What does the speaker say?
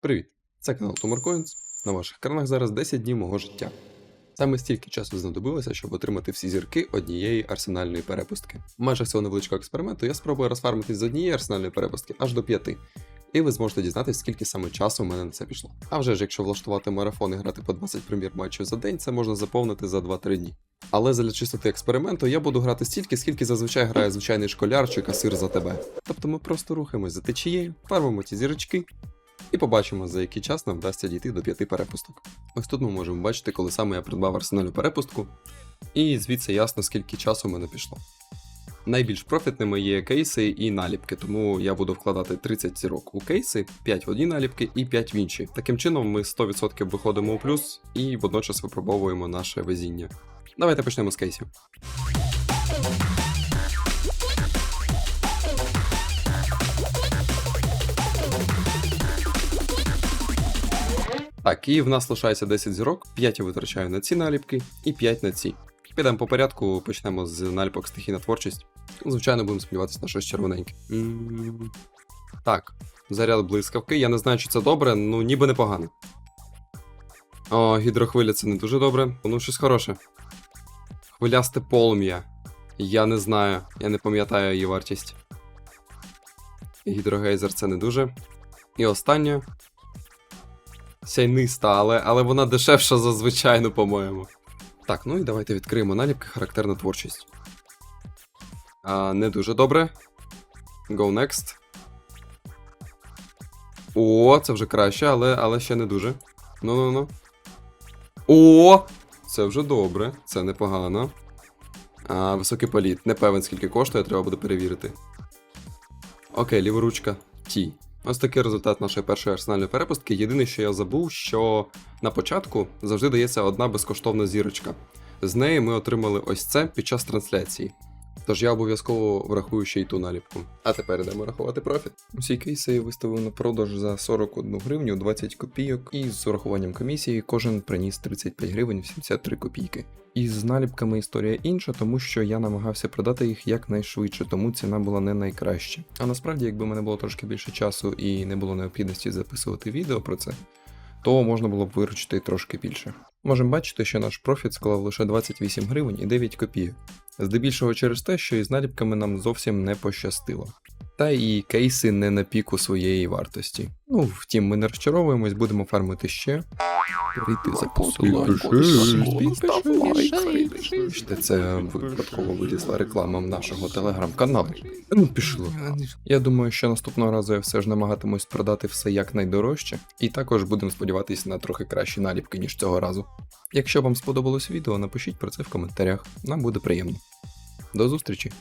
Привіт! Це канал Coins. На ваших екранах зараз 10 днів мого життя. Саме стільки часу знадобилося, щоб отримати всі зірки однієї арсенальної перепустки. В межах цього невеличкого експерименту я спробую розфармитись з однієї арсенальної перепустки аж до п'яти. І ви зможете дізнатися, скільки саме часу в мене на це пішло. А вже ж, якщо влаштувати марафон і грати по 20 прем'єр матчів за день, це можна заповнити за 2-3 дні. Але для чистоти експерименту я буду грати стільки, скільки зазвичай грає звичайний школяр чи касир за тебе. Тобто ми просто рухаємось за течією, фармимо ці зірочки, і побачимо, за який час нам вдасться дійти до п'яти перепусток. Ось тут ми можемо бачити, коли саме я придбав арсенальну перепустку, і звідси ясно, скільки часу в мене пішло. Найбільш профітними є кейси і наліпки, тому я буду вкладати 30 зірок у кейси, 5 в одні наліпки і 5 в інші. Таким чином, ми 100% виходимо у плюс і водночас випробовуємо наше везіння. Давайте почнемо з кейсів. Так, і в нас лишається 10 зірок, 5 я витрачаю на ці наліпки і 5 на ці. Підемо по порядку, почнемо з наліпок стихійна творчість. Звичайно, будемо сподіватися на щось червоненьке. Так, заряд блискавки. Я не знаю, чи це добре, ну ніби непогано. О, гідрохвиля це не дуже добре, ну щось хороше. Хвилясте полум'я. Я не знаю, я не пам'ятаю її вартість. Гідрогейзер це не дуже. І останнє. Сяйниста, але, але вона дешевша за звичайну, по-моєму. Так, ну і давайте відкриємо наліпки характерна творчість. А, не дуже добре. Go next. О, це вже краще, але, але ще не дуже. Ну-ну-ну. О! Це вже добре, це непогано. А, високий політ. Не певен, скільки коштує, треба буде перевірити. Окей, ліворучка Ті. Ось такий результат нашої першої арсенальної перепустки. Єдине, що я забув, що на початку завжди дається одна безкоштовна зірочка. З неї ми отримали ось це під час трансляції. Тож я обов'язково врахую ще й ту наліпку. А тепер йдемо рахувати профіт. Усі кейси я виставив на продаж за 41 гривню 20 копійок, і з урахуванням комісії кожен приніс 35 гривень 73 копійки. І з наліпками історія інша, тому що я намагався продати їх якнайшвидше, тому ціна була не найкраща. А насправді, якби мене було трошки більше часу і не було необхідності записувати відео про це, то можна було б виручити трошки більше. Можемо бачити, що наш профіт склав лише 28 гривень і 9 копійок. Здебільшого через те, що із наліпками нам зовсім не пощастило. Та і кейси не на піку своєї вартості. Ну, втім, ми не розчаровуємось, будемо фармити ще. Прийти за Бачите, це випадково вилізла реклама нашого телеграм-каналу. Ну, пішло. Я думаю, що наступного разу я все ж намагатимусь продати все якнайдорожче, і також будемо сподіватися на трохи кращі наліпки, ніж цього разу. Якщо вам сподобалось відео, напишіть про це в коментарях, нам буде приємно. До зустрічі!